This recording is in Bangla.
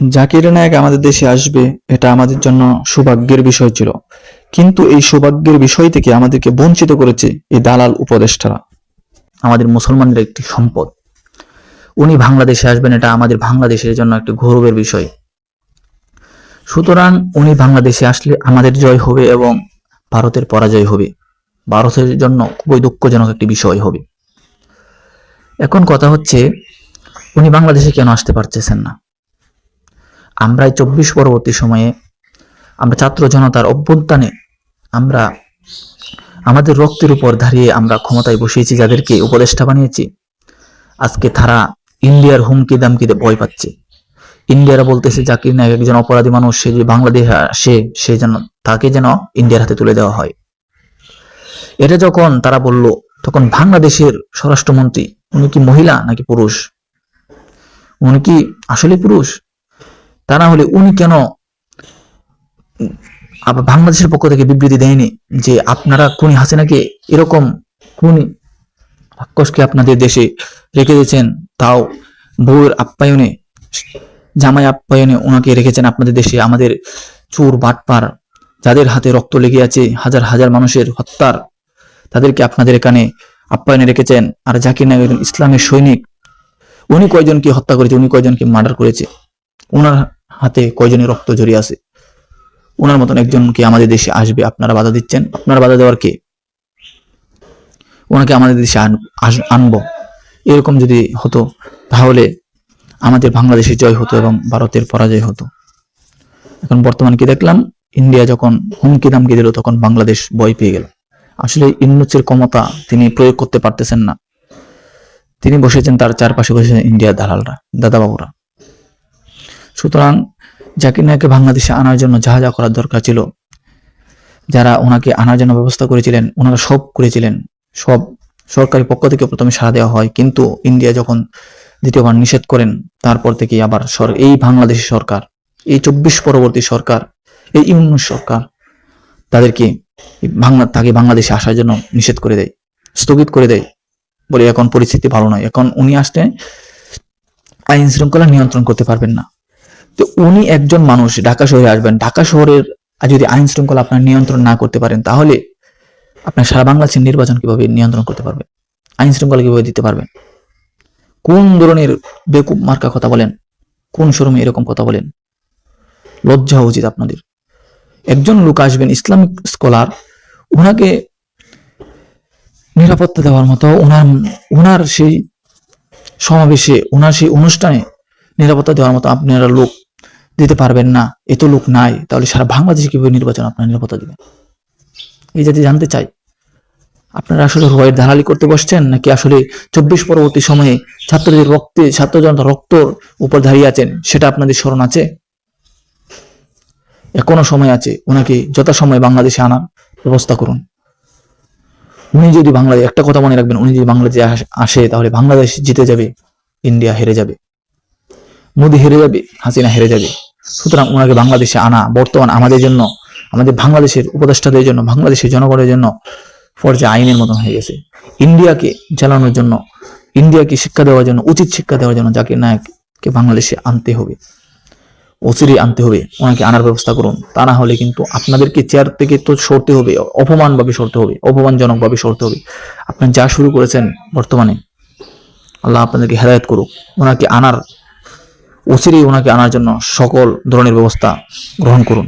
জাকির নায়ক আমাদের দেশে আসবে, এটা আমাদের জন্য সৌভাগ্যের বিষয় ছিল। কিন্তু এই সৌভাগ্যের বিষয় থেকে আমাদেরকে বঞ্চিত করেছে এই দালাল উপদেষ্টারা। আমাদের মুসলমানদের একটি সম্পদ। উনি বাংলাদেশে আসবেন, এটা আমাদের বাংলাদেশের জন্য একটি গৌরবের বিষয়। সুতরাং উনি বাংলাদেশে আসলে আমাদের জয় হবে এবং ভারতের পরাজয় হবে। ভারতের জন্য খুবই দুঃখজনক একটি বিষয় হবে। এখন কথা হচ্ছে, উনি বাংলাদেশে কেন আসতে পারতেছেন না? আমরা এই চব্বিশ পরবর্তী সময়ে আমরা ছাত্র জনতার অভ্যুত্থানে আমরা আমাদের রক্তের উপর দাঁড়িয়ে আমরা ক্ষমতায় বসিয়েছি, যাদেরকে উপদেষ্টা বানিয়েছি। আজকে তারা ইন্ডিয়ার হুমকি দামকিতে ভয় পাচ্ছে। ইন্ডিয়ারা বলতেছে জাকির নায়ক একজন অপরাধী মানুষ, সে যে বাংলাদেশে আসে সে যেন, তাকে যেন ইন্ডিয়ার হাতে তুলে দেওয়া হয়। এটা যখন তারা বলল, তখন বাংলাদেশের স্বরাষ্ট্রমন্ত্রী, উনি কি মহিলা নাকি পুরুষ? উনি কি আসলে পুরুষ? তা না হলে উনি কেন আবার বাংলাদেশের পক্ষ থেকে বিবৃতি দেয়নি যে আপনারা খুনি হাসিনাকে এরকম খুনি রাক্ষসকে আপনাদের দেশে রেখে দিয়েছেন? তাও বউয়ের আপ্যায়নে, জামাই আপ্যায়নে ওনাকে রেখেছেন আপনাদের দেশে আমাদের চোর বাটপার, যাদের হাতে রক্ত লেগে আছে হাজার হাজার মানুষের হত্যার, তাদেরকে আপনাদের এখানে আপ্যায়নে রেখেছেন। আর জাকির নায়ক একজন ইসলামের সৈনিক, উনি কয়জনকে হত্যা করেছে? উনি কয়জনকে মার্ডার করেছে? ওনার হাতে কয়জনের রক্ত জড়িয়ে আছে? ওনার মতন একজন কি আমাদের দেশে আসবে? আপনারা বাধা দিচ্ছেন? আপনারা বাধা দেওয়ার কে? ওনাকে আমাদের দেশে আনব। এরকম যদি হতো, তাহলে আমাদের বাংলাদেশে জয় হতো এবং ভারতের পরাজয় হতো। এখন বর্তমানে কি দেখলাম? ইন্ডিয়া যখন হুমকি দামকি দিল, তখন বাংলাদেশ ভয় পেয়ে গেল। আসলে ইন্নুচের ক্ষমতা তিনি প্রয়োগ করতে পারতেছেন না। তিনি বসেছেন তার চারপাশে বসেছেন ইন্ডিয়ার দালালরা, দাদাবাবুরা। সুতরাং জাকির নায়ককে বাংলাদেশে আনার জন্য যা যা করার দরকার ছিল। যারা ওনাকে আনার জন্য ব্যবস্থা করেছিলেন, ওনারা সব করেছিলেন। সব সরকারি পক্ষ থেকে প্রথমে সাড়া দেওয়া হয়। কিন্তু ইন্ডিয়া যখন দ্বিতীয়বার নিষেধ করেন, তারপর থেকে আবার এই বাংলাদেশি সরকার, এই চব্বিশ পরবর্তী সরকার, এই ইউনিয়ন সরকার তাদেরকে বাংলা তাকে বাংলাদেশে আসার জন্য নিষেধ করে দেয়, স্থগিত করে দেয় বলে এখন পরিস্থিতি ভালো নয়। এখন উনি আসলে আইন শৃঙ্খলা নিয়ন্ত্রণ করতে পারবেন না। তো উনি একজন মানুষ ঢাকা শহরে আসবেন। ঢাকা শহরের যদি আইন শৃঙ্খলা আপনার নিয়ন্ত্রণ না করতে পারেন, তাহলে আপনার সারা বাংলাদেশের নির্বাচন কীভাবে নিয়ন্ত্রণ করতে পারবেন আইন শৃঙ্খলা কীভাবে দিতে পারবেন কোন ধরনের বেকুব মার্কা কথা বলেন? কোন শোরুমে এরকম কথা বলেন? লজ্জা উচিত আপনাদের। একজন লোক আসবেন, ইসলামিক স্কলার ওনাকে নিরাপত্তা দেওয়ার মতো ওনার ওনার সেই সমাবেশে ওনার সেই অনুষ্ঠানে নিরাপত্তা দেওয়ার মতো আপনারা লোক দিতে পারবেন না, এত লোক নাই, তাহলে সারা বাংলাদেশে কীভাবে নির্বাচন আপনার নিরাপত্তা দিবেন এই জাতি জানতে চাই। আপনারা আসলে ভয়ের দালালি করতে বসছেন, নাকি আসলে চব্বিশ পরবর্তী সময়ে ছাত্রদের রক্তে ছাত্র জনতা রক্তর উপর দাঁড়িয়ে আছেন, সেটা আপনাদের স্মরণ আছে? এখনও সময় আছে, ওনাকে যথাসময়ে বাংলাদেশে আনার ব্যবস্থা করুন। উনি যদি বাংলাদেশ, একটা কথা মনে রাখবেন, উনি যদি বাংলাদেশে আসে, তাহলে বাংলাদেশ জিতে যাবে, ইন্ডিয়া হেরে যাবে। মোদি হেরে যাবে, হাসিনা হেরে যাবে। সুতরাং ওনাকে বাংলাদেশে আনা বর্তমান আমাদের জন্য, আমাদের বাংলাদেশের উপদেষ্টাদের জন্য, বাংলাদেশের জনগণের জন্য পর্যায়ে আইনের মতন হয়ে গেছে। ইন্ডিয়াকে চালানোর জন্য, ইন্ডিয়াকে শিক্ষা দেওয়ার জন্য, উচিত শিক্ষা দেওয়ার জন্য জাকির নায়ককে বাংলাদেশে আনতে হবে। অচিরে আনতে হবে, ওনাকে আনার ব্যবস্থা করুন। তা না হলে কিন্তু আপনাদেরকে চেয়ার থেকে তো সরতে হবে, অপমানভাবে সরতে হবে, অপমানজনকভাবে সরতে হবে। আপনার যা শুরু করেছেন বর্তমানে, আল্লাহ আপনাদেরকে হেদায়ত করুক। ওনাকে আনার অচিরেই ওনাকে আনার জন্য সকল ধরনের ব্যবস্থা গ্রহণ করুন।